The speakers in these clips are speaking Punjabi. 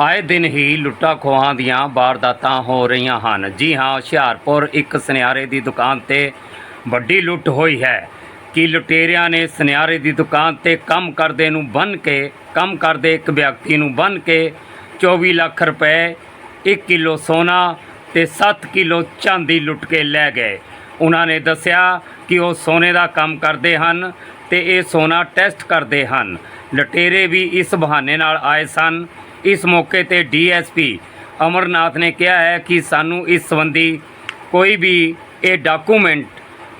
ਆਏ ਦਿਨ ਹੀ ਲੁੱਟਾਂ ਖੋਹਾਂ ਦੀਆਂ ਵਾਰਦਾਤਾਂ ਹੋ ਰਹੀਆਂ ਹਨ। ਜੀ ਹਾਂ, ਹੁਸ਼ਿਆਰਪੁਰ ਇੱਕ ਸੁਨਿਆਰੇ ਦੀ ਦੁਕਾਨ ਤੇ ਵੱਡੀ ਲੁੱਟ ਹੋਈ ਹੈ। ਕਿ ਲੁਟੇਰਿਆਂ ਨੇ ਸੁਨਿਆਰੇ ਦੀ ਦੁਕਾਨ ਤੇ ਕੰਮ ਕਰਦੇ ਨੂੰ ਬੰਨ ਕੇ, ਕੰਮ ਕਰਦੇ ਇੱਕ ਵਿਅਕਤੀ ਨੂੰ ਬੰਨ ਕੇ 24 ਲੱਖ ਰੁਪਏ 1 ਕਿਲੋ ਸੋਨਾ ਤੇ 7 ਕਿਲੋ ਚਾਂਦੀ ਲੁੱਟ ਕੇ ਲੈ ਗਏ। ਉਹਨਾਂ ਨੇ ਦੱਸਿਆ ਕਿ ਉਹ ਸੋਨੇ ਦਾ ਕੰਮ ਕਰਦੇ ਹਨ ਤੇ ਇਹ ਸੋਨਾ ਟੈਸਟ ਕਰਦੇ ਹਨ। ਲੁਟੇਰੇ ਵੀ ਇਸ ਬਹਾਨੇ ਨਾਲ ਆਏ ਸਨ ਇਸ ਮੌਕੇ ਤੇ ਡੀਐਸਪੀ ਅਮਰਨਾਥ ਨੇ ਕਿਹਾ ਹੈ ਕਿ ਸਾਨੂੰ ਇਸ ਸੰਬੰਧੀ ਕੋਈ ਵੀ ਇਹ ਡਾਕੂਮੈਂਟ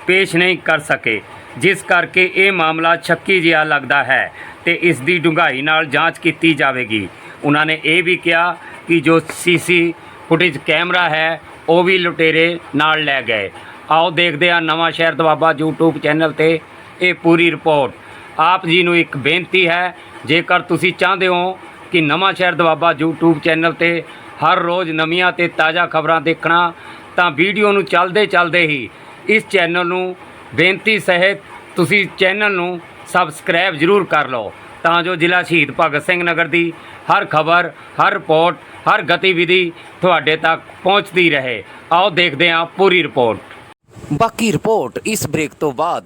ਪੇਸ਼ ਨਹੀਂ ਕਰ ਸਕੇ, ਜਿਸ ਕਰਕੇ ਇਹ ਮਾਮਲਾ ਛੱਕੀ ਜਿਹਾ ਲੱਗਦਾ ਹੈ ਤੇ ਇਸ ਦੀ ਡੂੰਘਾਈ ਨਾਲ ਜਾਂਚ ਕੀਤੀ ਜਾਵੇਗੀ। ਉਹਨਾਂ ਨੇ ਇਹ ਵੀ ਕਿਹਾ ਕਿ ਜੋ ਸੀਸੀ ਫੁਟੇਜ ਕੈਮਰਾ ਹੈ, ਉਹ ਵੀ ਲੁਟੇਰੇ ਨਾਲ ਲੈ ਗਏ। ਆਓ ਦੇਖਦੇ ਹਾਂ ਨਵਾਂ ਸ਼ਹਿਰ ਦਵਾਬਾ YouTube ਚੈਨਲ ਤੇ ਇਹ ਪੂਰੀ ਰਿਪੋਰਟ। ਆਪ ਜੀ ਨੂੰ ਇੱਕ ਬੇਨਤੀ ਹੈ, ਜੇਕਰ ਤੁਸੀਂ ਚਾਹੁੰਦੇ ਹੋ ਕਿ ਨਵਾਂ ਸ਼ਹਿਰ ਦਵਾਬਾ YouTube ਚੈਨਲ ਤੇ ਹਰ ਰੋਜ਼ ਨਵੀਆਂ ਤੇ ਤਾਜ਼ਾ ਖਬਰਾਂ ਦੇਖਣਾ ਤਾਂ ਵੀਡੀਓ ਨੂੰ ਚੱਲਦੇ ਚੱਲਦੇ ਹੀ ਇਸ ਚੈਨਲ ਨੂੰ ਬੇਨਤੀ ਸਹਿਤ ਤੁਸੀਂ ਚੈਨਲ ਨੂੰ ਸਬਸਕ੍ਰਾਈਬ ਜ਼ਰੂਰ ਕਰ ਲਓ। ਤਾਂ ਜੋ ਜ਼ਿਲ੍ਹਾ ਸ਼ਹੀਦ ਭਗਤ ਸਿੰਘ ਨਗਰ ਦੀ ਹਰ ਖਬਰ, ਹਰ ਰਿਪੋਰਟ, ਹਰ ਗਤੀਵਿਧੀ ਤੁਹਾਡੇ ਤੱਕ ਪਹੁੰਚਦੀ ਰਹੇ। ਆਓ ਦੇਖਦੇ ਹਾਂ ਪੂਰੀ ਰਿਪੋਰਟ। ਬਾਕੀ ਰਿਪੋਰਟ ਇਸ ਬ੍ਰੇਕ ਤੋਂ ਬਾਅਦ।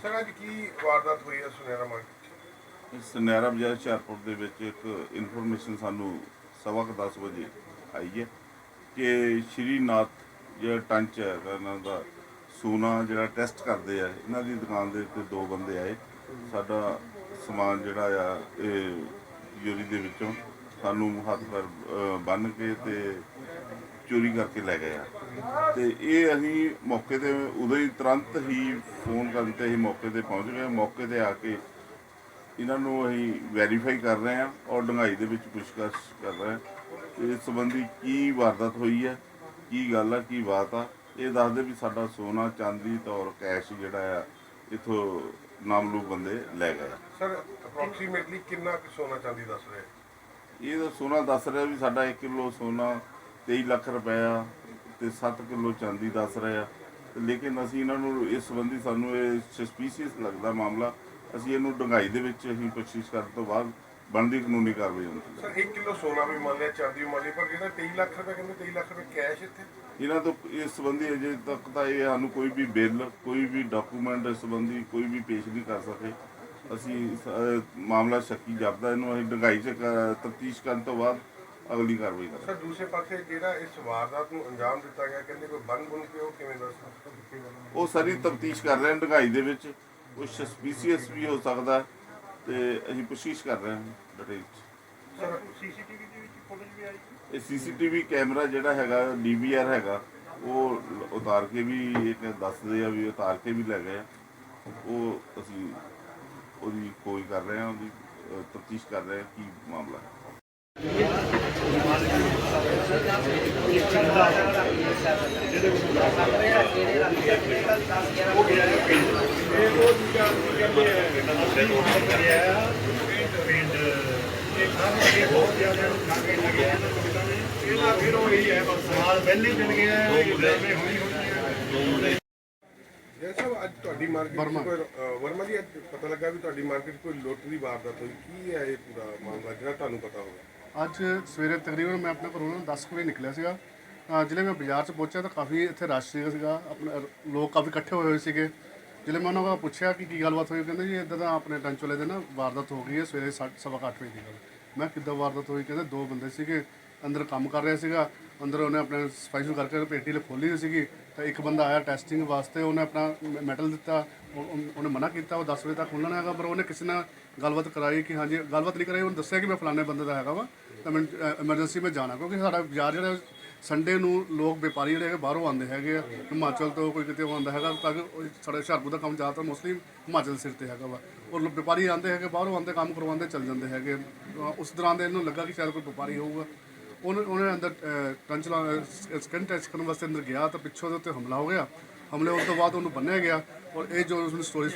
ਸਰ ਅੱਜ ਕੀ ਵਾਰਦਾਤ ਹੋਈ ਹੈ ਸੁਨਹਿਰਾ ਮਾਰਕੀਟ ਇਸ ਨਹਿਰਾ ਬਾਜ਼ਾਰ ਹੁਸ਼ਿਆਰਪੁਰ ਦੇ ਵਿੱਚ ਇੱਕ ਇਨਫੋਰਮੇਸ਼ਨ ਸਾਨੂੰ ਸਵਾ ਕੁ ਦਸ ਵਜੇ ਆਈ ਹੈ ਕਿ ਸ਼੍ਰੀਨਾਥ ਜਿਹੜਾ ਟੰਚ ਹੈ ਇਹਨਾਂ ਦਾ ਸੋਨਾ ਜਿਹੜਾ ਟੈਸਟ ਕਰਦੇ ਆ ਇਹਨਾਂ ਦੀ ਦੁਕਾਨ ਦੇ ਉੱਤੇ ਦੋ ਬੰਦੇ ਆਏ। ਸਾਡਾ ਸਮਾਨ ਜਿਹੜਾ ਆ, ਇਹ ਜੋਰੀ ਦੇ ਵਿੱਚੋਂ ਸਾਨੂੰ ਹੱਥ ਪਰ ਬੰਨ ਕੇ ਤੇ ਚੋਰੀ ਕਰਕੇ ਲੈ ਗਏ ਆ। ਤੇ ਇਹ ਅਸੀਂ ਮੌਕੇ ਤੇ ਉਦੋਂ ਹੀ ਤੁਰੰਤ ਹੀ ਫੋਨ ਕਰਨ ਤੇ ਅਸੀਂ ਮੌਕੇ ਤੇ ਪਹੁੰਚ ਗਏ। ਮੌਕੇ ਤੇ ਆ ਕੇ ਇਹਨਾਂ ਨੂੰ ਅਸੀਂ ਵੈਰੀਫਾਈ ਕਰ ਰਹੇ ਹਾਂ ਔਰ ਡੰਗਾਈ ਦੇ ਵਿੱਚ ਪੁੱਛਗਛ ਕਰ ਰਹੇ ਹਾਂ ਇਸ ਸੰਬੰਧੀ ਕੀ ਵਾਰਦਾਤ ਹੋਈ ਹੈ, ਕੀ ਗੱਲ ਆ, ਕੀ ਬਾਤ ਆ। ਇਹ ਦੱਸਦੇ ਵੀ ਸਾਡਾ ਸੋਨਾ, ਚਾਂਦੀ, ਤੌਰ ਕੈਸ਼ ਜਿਹੜਾ ਆ, ਇਥੋਂ ਨਾਮਲੂਕ ਬੰਦੇ ਲੈ ਗਏ। ਸਰ ਅਪਰੋਕਸੀਮੇਟਲੀ ਕਿੰਨਾ ਕੁ ਸੋਨਾ ਚਾਂਦੀ ਦੱਸ ਰਹੇ? ਇਹ ਤਾਂ ਸੋਨਾ ਦੱਸ ਰਿਹਾ ਵੀ ਸਾਡਾ 1 ਕਿਲੋ ਸੋਨਾ 23 ਲੱਖ ਰੁਪਇਆ ਤੇ 7 ਕਿਲੋ ਚਾਂਦੀ ਦੱਸ ਰਿਹਾ ਲੇਕਿਨ ਅਸੀਂ ਇਹਨਾਂ ਨੂੰ ਇਸ ਸੰਬੰਧੀ ਸਾਨੂੰ ਇਹ ਸਸਪੀਸੀਅਸ ਲੱਗਦਾ ਮਾਮਲਾ। ਅਸੀਂ ਇਹਨੂੰ ਡੰਗਾਈ ਦੇ ਵਿੱਚ ਅਸੀਂ ਕੋਸ਼ਿਸ਼ ਕਰਨ ਤੋਂ ਬਾਅਦ ਬਣਦੀ ਕਾਨੂੰਨੀ ਕਾਰਵਾਈ ਹੁੰਦੀ ਸਰ 1 ਕਿਲੋ ਸੋਨਾ ਵੀ ਮੰਨ ਲਿਆ ਚਾਂਦੀ ਵੀ ਮੰਨ ਲਈ ਪਰ ਜਿਹੜਾ 23 ਲੱਖ ਰੁਪਏ ਕਹਿੰਦੇ 23 ਲੱਖ ਰੁਪਏ ਕੈਸ਼ ਇੱਥੇ? ਇਹਨਾਂ ਤੋਂ ਇਸ ਸੰਬੰਧੀ ਅਜੇ ਤੱਕ ਤਾਂ ਇਹ ਸਾਨੂੰ ਕੋਈ ਵੀ ਬਿੱਲ ਕੋਈ ਵੀ ਡਾਕੂਮੈਂਟ ਇਸ ਸੰਬੰਧੀ ਕੋਈ ਵੀ ਪੇਸ਼ ਨਹੀਂ ਕਰ ਸਕੇ। ਅਸੀਂ ਮਾਮਲਾ ਸ਼ੱਕੀ ਜਾਪਦਾ ਇਹਨੂੰ ਅਸੀਂ ਡੰਗਾਈ 'ਚ ਤਫਤੀਸ਼ ਕਰਨ ਤੋਂ ਬਾਅਦ ਅਗਲੀ ਕਾਰਵਾਈ ਕਰਾਂਗੇ। ਸਰ ਦੂਸਰੇ ਪਾਸੇ ਜਿਹੜਾ ਇਸ ਵਾਰਦਾਤ ਨੂੰ ਅੰਜਾਮ ਦਿੱਤਾ ਗਿਆ ਕਹਿੰਦੇ ਕੋਈ ਬੰਨ ਬੁੰਨ ਕੇ ਉਹ ਕਿਵੇਂ ਦੱਸ ਸਕਦੇ ਉਹ ਸਾਰੀ ਤਫਤੀਸ਼ ਕਰ ਰਹੇ ਹਾਂ ਢੰਗਾਈ ਦੇ ਵਿੱਚ। ਕੁਝ ਸਸਪੀਸੀਅਸ ਵੀ ਹੋ ਸਕਦਾ ਹੈ। ਤੇ ਅਸੀਂ ਕੋਸ਼ਿਸ਼ ਕਰ ਰਹੇ ਹਾਂ ਡਿਟੇਲ ਸਰ ਸੀਸੀਟੀਵੀ ਦੇ ਵਿੱਚ ਫੁਟੇਜ ਵੀ ਆਈ ਇਹ ਸੀਸੀਟੀਵੀ ਕੈਮਰਾ ਜਿਹੜਾ ਹੈਗਾ ਡੀਵੀਆਰ ਹੈਗਾ ਉਹ ਉਤਾਰ ਕੇ ਵੀ ਇੱਕ ਦੱਸਦੇ ਆ ਵੀ ਉਤਾਰ ਕੇ ਵੀ ਲੈ ਗਏ ਆ। ਉਹ ਅਸੀਂ ਉਹਦੀ ਖੋਜ ਕਰ ਰਹੇ ਹਾਂ ਉਹਦੀ ਤਫਤੀਸ਼ ਕਰ ਰਹੇ ਹਾਂ ਕੀ ਮਾਮਲਾ ਹੈ। ਜੈ ਸਾਹਿਬ ਅੱਜ ਤੁਹਾਡੀ ਮਾਰਕੀਟ ਕੋਈ ਅ, ਵਰਮਾ ਜੀ ਅੱਜ ਪਤਾ ਲੱਗਾ ਵੀ ਤੁਹਾਡੀ ਮਾਰਕੀਟ ਕੋਈ ਲੁੱਟ ਦੀ ਵਾਰਦਾਤ ਹੋਈ। ਕੀ ਹੈ ਇਹ ਪੂਰਾ ਮਾਮਲਾ ਜਿਹੜਾ ਤੁਹਾਨੂੰ ਪਤਾ ਹੋਵੇ? ਅੱਜ ਸਵੇਰੇ ਤਕਰੀਬਨ ਮੈਂ ਆਪਣੇ ਘਰੋਂ ਨਾ 10 ਕੁ ਵਜੇ ਨਿਕਲਿਆ ਸੀਗਾ। ਅਹ ਮੈਂ ਬਾਜ਼ਾਰ 'ਚ ਪਹੁੰਚਿਆ ਤਾਂ ਕਾਫੀ ਇੱਥੇ ਰਸ਼ ਸੀਗਾ ਸੀਗਾ। ਆਪਣੇ ਲੋਕ ਕਾਫੀ ਇਕੱਠੇ ਹੋਏ ਹੋਏ ਸੀਗੇ। ਜਿਲੇ ਮੈਂ ਉਹਨਾਂ ਕੋਲ ਪੁੱਛਿਆ ਕਿ ਕੀ ਗੱਲਬਾਤ ਹੋਈ ਕਹਿੰਦੇ ਜੀ ਇੱਦਾਂ ਦਾ ਆਪਣੇ ਟੰਚ ਵਾਲੇ ਦੇ ਨਾ, ਵਾਰਦਾਤ ਹੋ ਗਈ ਹੈ, ਸਵੇਰੇ ਸੱਤ- ਸਵਾ ਕੁ ਅੱਠ ਵਜੇ ਦੀ ਗੱਲ। ਮੈਂ ਕਿੱਦਾਂ ਵਾਰਦਾਤ ਹੋਈ? ਕਹਿੰਦੇ ਦੋ ਬੰਦੇ ਸੀਗੇ, ਅੰਦਰ ਕੰਮ ਕਰ ਰਿਹਾ ਸੀਗਾ, ਅੰਦਰ ਉਹਨੇ ਆਪਣੇ ਸਫ਼ਾਈ ਕਰਕੇ ਪੇਟੀ ਲ ਖੋਲੀ ਹੋਈ ਸੀਗੀ, ਤਾਂ ਇੱਕ ਬੰਦਾ ਆਇਆ ਟੈਸਟਿੰਗ ਵਾਸਤੇ, ਉਹਨੇ ਆਪਣਾ ਮੈਟਲ ਦਿੱਤਾ ਉਹਨੇ ਮਨਾ ਕੀਤਾ, ਉਹ 10 ਵਜੇ ਤੱਕ ਖੁੱਲ੍ਹਣਾ ਹੈਗਾ, ਪਰ ਉਹਨੇ ਕਿਸੇ ਨਾਲ ਗੱਲਬਾਤ ਕਰਾਈ ਕਿ ਹਾਂਜੀ, ਗੱਲਬਾਤ ਨਹੀਂ ਕਰਾਈ, ਉਹਨੇ ਦੱਸਿਆ ਕਿ ਮੈਂ ਫਲਾਣੇ ਬੰਦੇ ਦਾ ਹੈਗਾ ਵਾ, ਤਾਂ ਮੈਂ ਐਮਰਜੈਂਸੀ ਮੈਂ ਜਾਣਾ, ਕਿਉਂਕਿ ਸਾਡਾ ਬਾਜ਼ਾਰ ਜਿਹੜਾ ਸੰਡੇ ਨੂੰ ਲੋਕ ਵਪਾਰੀ ਜਿਹੜੇ ਹੈਗੇ ਬਾਹਰੋਂ ਆਉਂਦੇ ਹੈਗੇ ਆ ਹਿਮਾਚਲ ਤੋਂ ਕੋਈ ਕਿਤੇ ਆਉਂਦਾ ਹੈਗਾ ਤਾਂ ਕਿ ਉਹ ਸਾਡੇ ਹੁਸ਼ਿਆਰਪੁਰ ਦਾ ਕੰਮ ਜ਼ਿਆਦਾਤਰ ਮੋਸਟਲੀ ਹਿਮਾਚਲ ਸਿਰ ਤੇ ਹੈਗਾ ਵਾ। ਔਰ ਲੋਕ ਵਪਾਰੀ ਆਉਂਦੇ ਹੈਗੇ ਬਾਹਰੋਂ ਆਉਂਦੇ ਕੰਮ ਕਰਵਾਉਂਦੇ ਚੱਲ ਜਾਂਦੇ ਹੈਗੇ। ਅਹ ਉਸ ਦੌਰਾਨ ਦੇ ਇਹਨੂੰ ਲੱਗਾ ਕਿ ਸ਼ਾਇਦ ਕੋਈ ਵਪਾਰੀ ਹੋਊਗਾ। ਉਹਨੇ ਉਹਨੇ ਅੰਦਰ ਕੰਚਲਾ ਸਕਿਨ ਟੈਸਟ ਕਰਨ ਵਾਸਤੇ ਅੰਦਰ ਗਿਆ ਤਾਂ ਪਿੱਛੋਂ ਦੇ ਉੱਤੇ ਹਮਲਾ ਹੋ ਗਿਆ। ਹਮਲੇ ਹੋਣ ਤੋਂ ਬਾਅਦ ਉਹਨੂੰ ਬੰਨਿਆ ਗਿਆ ਔਰ ਇਹ ਜੋ ਉਸਨੂੰ ਸਟੋਰੀ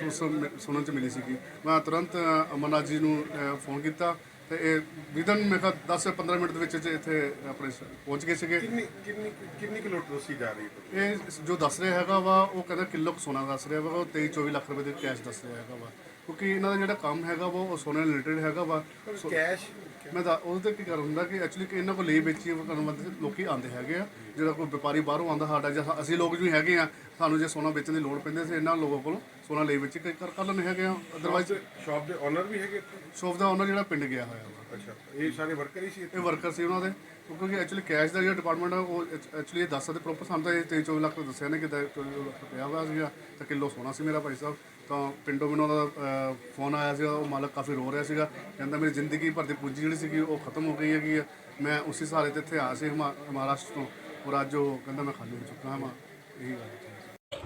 ਸੁਣਨ ਚ ਮਿਲੀ ਸੀਗੀ। ਮੈਂ ਤੁਰੰਤ ਅ, ਅਮਰਨਾਥ ਜੀ ਨੂੰ ਅ, ਫੋਨ ਕੀਤਾ। ਤੇ ਇਹ ਵਿਦਨ ਮੈਂ ਕਿਹਾ 10 15 ਮਿੰਟ ਦੇ ਵਿੱਚ ਚ ਇੱਥੇ ਆਪਣੇ ਸ- ਪਹੁੰਚ ਗਏ ਸੀਗੇ। ਕਿੰਨੀ ਕਿੰਨੀ ਕਿੰਨੀ ਕਿਲੋ ਟੋਸੀ ਜਾ ਰਹੀ ਹੈ ਇਹ ਜੋ ਦੱਸ ਰਿਹਾ ਹੈਗਾ ਵਾ ਉਹ ਕਹਿੰਦਾ ਕਿਲੋ ਕੁ ਸੋਨਾ ਦੱਸ ਰਿਹਾ ਵਾ ਉਹ 23 24 ਲੱਖ ਰੁਪਏ ਦੇ ਕੈਸ਼ ਦੱਸ ਰਿਹਾ ਹੈਗਾ ਵਾ। ਕਿਉਂਕਿ ਇਹਨਾਂ ਦਾ ਜਿਹੜਾ ਕੰਮ ਹੈਗਾ ਵਾ ਉਹ ਸੋਨੇ ਨਾਲ ਰਿਲੇਟਡ ਹੈਗਾ ਵਾ। ਸੋ- ਕੈਸ਼ ਮੈਂ ਤਾਂ ਉਹਦੇ ਤੇ ਕੀ ਕਰ ਹੁੰਦਾ ਕਿ ਐਕਚੁਅਲੀ ਕਿ ਇਹਨਾਂ ਕੋਲ ਲਈ ਵੇਚੀ ਕਰਨ ਵਾਸਤੇ ਲੋਕੀ ਆਉਂਦੇ ਹੈਗੇ ਆ ਜਿਹੜਾ ਕੋਈ ਵਪਾਰੀ ਬਾਹਰੋਂ ਆਉਂਦਾ ਸਾਡਾ ਜਾਂ ਅਸੀਂ ਲੋਕ ਵੀ ਹੈਗੇ ਆ ਸਾਨੂੰ ਜੇ ਸੋਨਾ ਵੇਚਣ ਦੀ ਲੋੜ ਪੈਂਦੀ ਸੀ ਇਹਨਾਂ ਲੋਕਾਂ ਕੋਲੋਂ ਸੋਨਾ ਲਈ ਵੇਚੀ ਕਰ ਕਰ ਲੈਂਦੇ ਹੈਗੇ ਆ ਅਦਰਵਾਈਜ਼ ਸ਼ਾਪ ਦੇ ਓਨਰ ਵੀ ਹੈਗੇ ਇੱਥੇ? ਸ਼ੋਪ ਦਾ ਓਨਰ ਜਿਹੜਾ ਪਿੰਡ ਗਿਆ ਹੋਇਆ ਵਾ। ਅੱਛਾ ਇਹ ਸਾਰੇ ਵਰਕਰ ਹੀ ਸੀ ਇੱਥੇ? ਇਹ ਵਰਕਰ ਸੀ ਉਹਨਾਂ ਦੇ। ਕਿਉਂਕਿ ਐਕਚੁਅਲੀ ਕੈਸ਼ ਦਾ ਜਿਹੜਾ ਡਿਪਾਰਟਮੈਂਟ ਆ ਉਹ ਐਕਚੁਅਲੀ ਇਹ ਦੱਸ ਸਕਦੇ ਪ੍ਰੋਪਰ ਸਾਨੂੰ ਤਾਂ ਇਹ 23 24 ਲੱਖ ਦੱਸਿਆ ਨੇ ਕਿ 24 ਲੱਖ ਰੁਪਇਆ ਹੋਇਆ ਸੀਗਾ ਤਾਂ ਕਿਲੋ ਸੋਨਾ ਸੀ ਮੇਰਾ ਭਾਈ ਸਾਹਿਬ। ਤਾਂ ਪਿੰਡੋਂ ਮੈਨੂੰ ਉਹਦਾ ਫੋਨ ਆਇਆ ਸੀਗਾ ਉਹ ਮਾਲਕ ਕਾਫੀ ਰੋ ਰਿਹਾ ਸੀਗਾ। ਕਹਿੰਦਾ ਮੇਰੀ ਜ਼ਿੰਦਗੀ ਭਰ ਦੀ ਪੂੰਜੀ ਜਿਹੜੀ ਸੀਗੀ ਉਹ ਖਤਮ ਹੋ ਗਈ ਹੈਗੀ ਆ। ਮੈਂ ਉਸੇ ਸਹਾਰੇ ਤੇ ਇੱਥੇ ਆਇਆ ਸੀ ਹਿਮਾ- ਮਹਾਰਾਸ਼ਟਰ ਤੋਂ। ਔਰ ਅੱਜ ਉਹ ਕਹਿੰਦਾ ਮੈਂ ਖਾਲੀ ਹੋ ਚੁੱਕਾ ਹਾਂ ਇਹੀ ਗੱਲ ਹੈ।